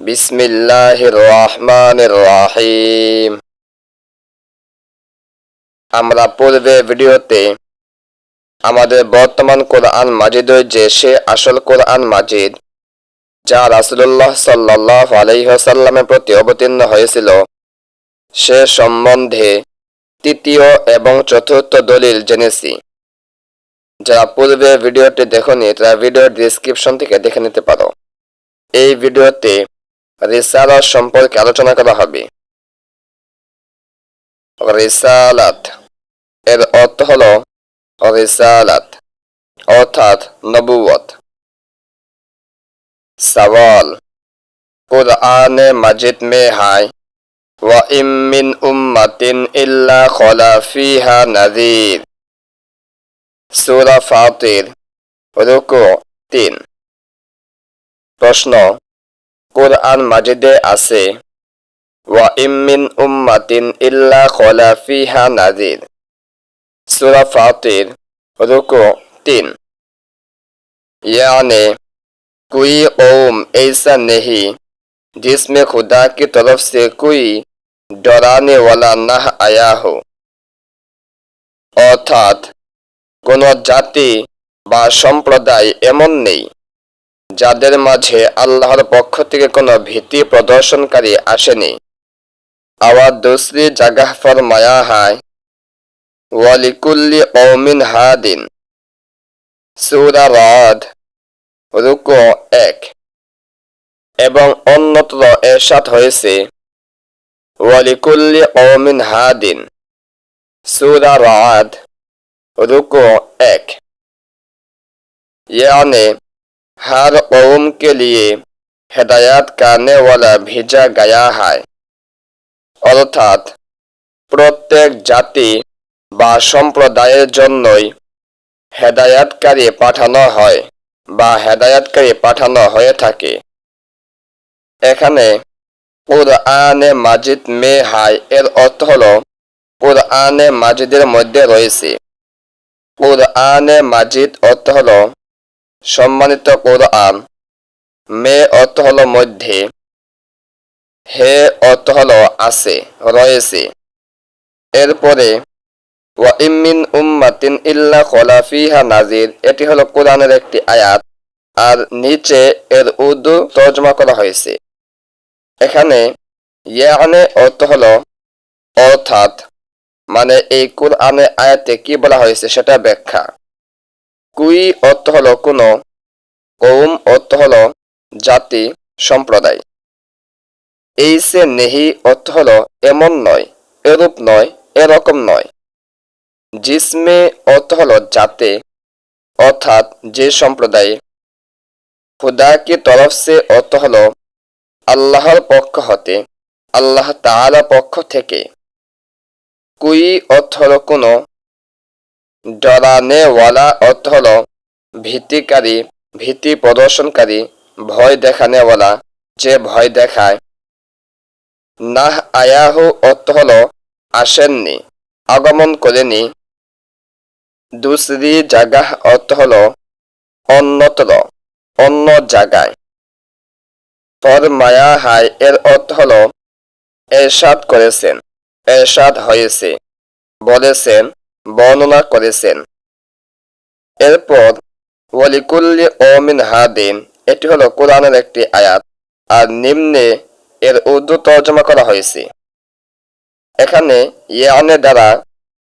বিসমিল্লাহির রহমানির রহিম আমরা পূর্বে ভিডিওতে আমাদের বর্তমান কোরআন মাজিদের যে সে আসল কোরআন মাজিদ, যা রাসুল্লাহ সাল্লাহ আলহিহাসাল্লামের প্রতি অবতীর্ণ হয়েছিল। সে সম্বন্ধে তৃতীয় এবং চতুর্থ দলিল জেনেছি। যারা পূর্বে ভিডিওটি দেখনি, তারা ভিডিওর ডিসক্রিপশন থেকে দেখে নিতে পারো। এই ভিডিওতে রিসালাত সম্পর্কে আলোচনা করা হবে রিসালাত এর অর্থ হল রিসালাত অর্থাৎ নবুয়ত সওয়াল কুরআনে মাজিদ में है وإن من أمة إلا خلا فيها نذير সূরা ফাতির রুকু তিন প্রশ্ন কোরআন মাজিদে আছে ওয়া ইমিন উম্মাতিন ইল্লা খলা ফিহা নাজির সূরা ফাতির রুকু তিন यानी कोई कौम ऐसा नहीं जिसमें खुदा की तरफ से कोई डराने वाला न आया हो অর্থাৎ কোন জাতি বা সম্প্রদায় এমন নেই যাদের মাঝে আল্লাহর পক্ষ থেকে কোনো ভীতি প্রদর্শনকারী আসেনি। আবার দুসরি জাগাহ ফরমায়া হায়, ওয়ালিকুল্লি অমিন হাদিন। সুরা রাদ, রুকো এক। এবং অন্যত্র এরশাদ হয়েছে, ওয়ালিকুল্লি অমিন হাদিন। সুরা রাদ, রুকো এক। ইয়ানে हर कौम के लिए হেদায়াত करने वाला भेजा गया है অর্থাৎ প্রত্যেক জাতি বা সম্প্রদায়ের জন্যই হেদায়াতকারী পাঠানো হয় বা হেদায়াতকারী পাঠানো হয়ে থাকে এখানে কুরআনে মাজিদ মে হাই এর অর্থ হল কুরআনে মাজিদের মধ্যে রয়েছে কুরআনে মাজিদ অর্থ হল সম্মানিত কোরআন। মে অর্থ হল মধ্যে হে অর্থ হল আছে, রয়েছে। এরপরে, ওয়া ইমিন উম্মাতিন ইল্লা খোলাফিহা নাজির এটি হলো কোরআনের একটি আয়াত, আর নিচে এর উর্দু তর্জমা করা হয়েছে। এখানে, ইয়ানে অর্থ হল অর্থাৎ মানে এই কোরআনে আয়াতে কি বলা হয়েছে সেটা ব্যাখ্যা। কুই অর্থ হলো কোন, কৌম অর্থ হলো জাতি সম্প্রদায়। এই সে নেহি অর্থ হলো এমন নয়, এরূপ নয়, এরকম নয়। জিসমে অর্থ হলো যাতে অর্থাৎ যে সম্প্রদায় খুদা কি তরফ সে অর্থ হলো আল্লাহর পক্ষ হতে, আল্লাহ তাআলা পক্ষ থেকে। কুই অর্থ হল কোন ডরানেওয়ালা অর্থ হল ভীতিকারী, ভীতি প্রদর্শনকারী, ভয় দেখানেওয়ালা যে ভয় দেখায়। নাহ আয়াহু অর্থ হল আসেননি, আগমন করেনি। দুসরি জাগাহ অর্থ হল অন্যতর, অন্য জায়গায় ফরমায়া হাই এর অর্থ হল এরশাদ করেছেন, এরশাদ হয়েছে, বলেছেন বর্ণনা করেছেন। এরপর, ওয়ালিকুল্লি ওমিন হাদিন, এটি হলো কোরআনের একটি আয়াত, আর নিম্নে এর উর্দু তর্জমা করা হয়েছে। এখানে ইয়ানের দ্বারা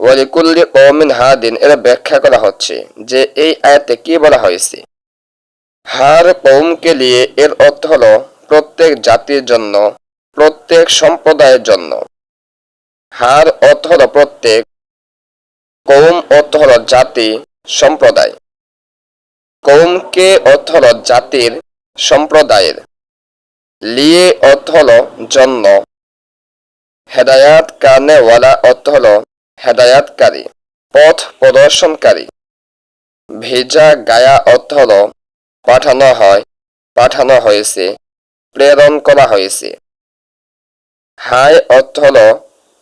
ওয়ালিকুল্লি ওমিন হাদিন এর ব্যাখ্যা করা হচ্ছে যে এই আয়াতে কি বলা হয়েছে। হার কৌমকে নিয়ে এর অর্থ হল প্রত্যেক জাতির জন্য, প্রত্যেক সম্প্রদায়ের জন্য। হার অর্থ হল প্রত্যেক কৌম অর্থ হল জাতি সম্প্রদায়। কৌমকে অর্থ হল জাতির সম্প্রদায়ের। লিয়ে অর্থ হল জন্য। হেদায়াত কারণেওয়ালা অর্থ হল হেদায়াতকারী। পথ প্রদর্শনকারী। ভেজা গায়া অর্থ হল পাঠানো হয়, পাঠানো হয়েছে, প্রেরণ করা হয়েছে। হাই অর্থ হল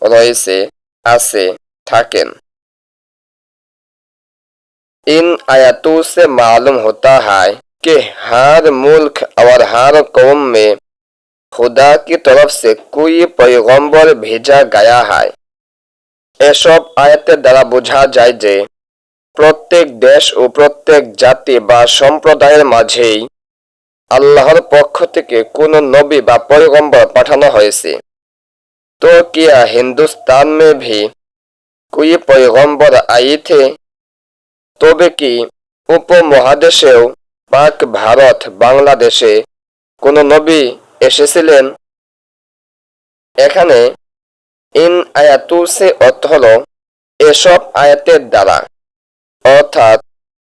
রয়েছে, আছে, থাকেন। इन आयतों से मालूम होता है कि हर मुल्क और हर कौम में खुदा की तरफ से कोई पैगम्बर भेजा गया है এসব আয়াতের দ্বারা বোঝা যায় যে প্রত্যেক দেশ ও প্রত্যেক জাতি বা সম্প্রদায়ের মাঝেই আল্লাহর পক্ষ থেকে কোন নবী বা পয়গম্বর পাঠানো হয়েছে তো কিয়া হিন্দুস্তান মে ভি কোই পয়গম্বর আই থে তবে কি উপমহাদেশেও পাক ভারত বাংলাদেশে কোন নবী এসেছিলেন? এখানে ইন আয়াতু সে অর্থ হল এসব আয়াতের দ্বারা। অর্থাৎ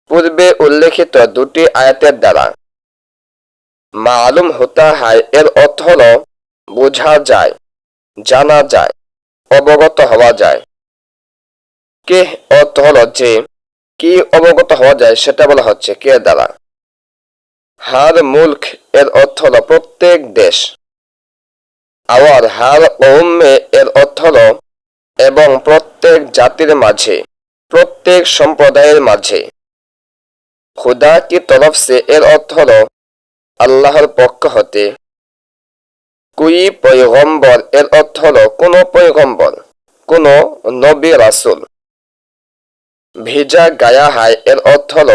পূর্বে উল্লেখিত দুটি আয়াতের দ্বারা। মালুম হতা হায়, এর অর্থ হল বোঝা যায়, জানা যায়, অবগত হওয়া যায়। কে অর্থ হল যে কি অবগত হওয়া যায় সেটা বলা হচ্ছে কে দ্বারা? হার মুল্ক এর অর্থ হল প্রত্যেক দেশ। আওয়ার হার ওম্মে এর অর্থ হল এবং প্রত্যেক জাতির মাঝে, প্রত্যেক সম্প্রদায়ের মাঝে। খুদা কি তরফ সে এর অর্থ হল আল্লাহর পক্ষ হতে। কুই পয়গম্বর এর অর্থ হল কোন পয়গম্বর, কোন নবী রাসুল। ভিজা গায়া হায় এর অর্থ হল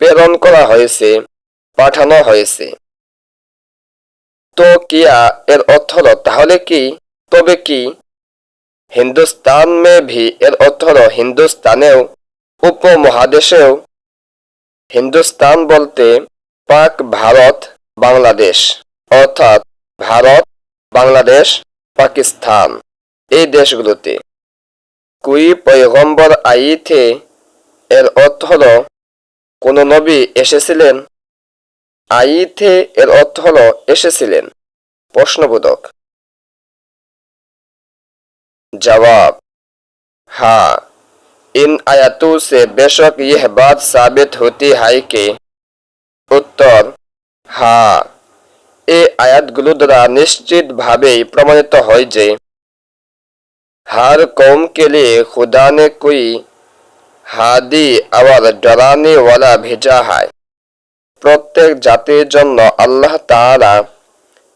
প্রেরণ করা হয়েছে, পাঠানো হয়েছে। তো কিয়া এর অর্থ হল, তাহলে কি? তবে কি? হিন্দুস্তান মে ভি এর অর্থ হল, হিন্দুস্তানেও, উপমহাদেশেও। হিন্দুস্তান বলতে পাক ভারত, বাংলাদেশ, অর্থাৎ ভারত, বাংলাদেশ, পাকিস্তান, এই দেশগুলোতে। কুই পয়গম্বর আইথে এর অর্থ হল কোন নবী এসেছিলেন আইথে এর অর্থ হল এসেছিলেন প্রশ্নবোধক जवाब हाँ इन आयतों से बेशक यह बात साबित होती है कि উত্তর হ্যাঁ এই আয়াতগুলো দ্বারা নিশ্চিতভাবেই প্রমাণিত হয় যে हर कौम के लिए खुदा ने कोई हादी और डराने वाला भेजा है প্রত্যেক জাতির জন্য আল্লাহ তাআলা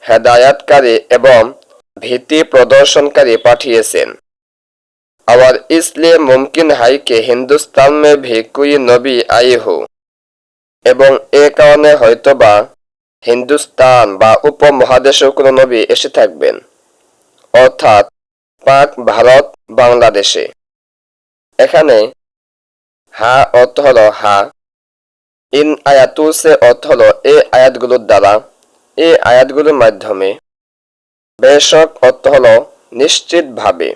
হেদায়াতকারী এবং ভীতি প্রদর্শনকারী পাঠিয়েছেন और इसलिए मुमकिन है कि हिंदुस्तान में भी कोई नबी आई हो এবং এ কারণে হয়তোবা হিন্দুস্তান বা উপমহাদেশেও কোনো নবী এসে থাকবেন অর্থাৎ পাক ভারত বাংলাদেশে। এখানে হা অর্থ হল হা, ইন আয়াতুসে অর্থ হল এই আয়াতগুলোর দ্বারা। এই আয়াতগুলোর মাধ্যমে বেশক অর্থ হল নিশ্চিতভাবে।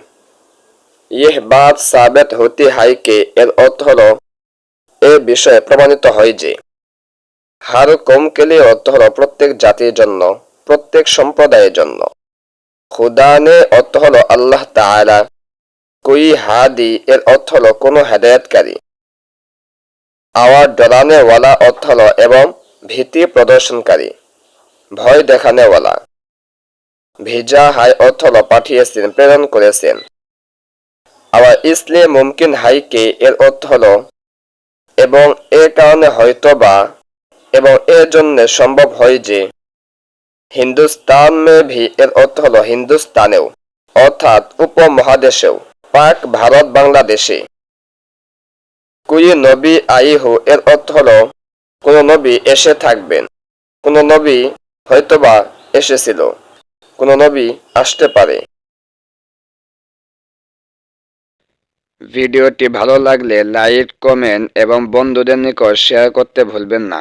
ইহ বাত সাবেত হতে হাইকে এর অর্থ হল এ বিষয়ে প্রমাণিত হয় যে, হার কম কেলে অর্থ হল প্রত্যেক জাতির জন্য, প্রত্যেক সম্প্রদায়ের জন্য। খুদানে অর্থ হলো আল্লাহ তাআলা। কুই হাদি, এর অর্থ হলো কোনো হেদায়তকারী। আওয়ার ডরানে ওয়ালা অর্থ হলো এবং ভীতি প্রদর্শনকারী। ভয় দেখানেওয়ালা। ভিজা হাই অর্থ হলো পাঠিয়েছেন, প্রেরণ করেছেন। আবার ইসলে মুমকিন হাইকে, এর অর্থ হলো, এবং এ কারণে হয়তো বা এবং এর জন্য সম্ভব হয় যে হিন্দুস্তান মে ভি এর অর্থ হল হিন্দুস্তানেও, অর্থাৎ উপমহাদেশেও, পাক ভারত বাংলাদেশে। কুই নবী আইহু এর অর্থ হল, কোন নবী এসে থাকবেন। কোন নবী হয়তোবা এসেছিল, কোন নবী আসতে পারে। ভিডিওটি ভালো লাগলে লাইক, কমেন্ট এবং বন্ধুদের নিকট শেয়ার করতে ভুলবেন না।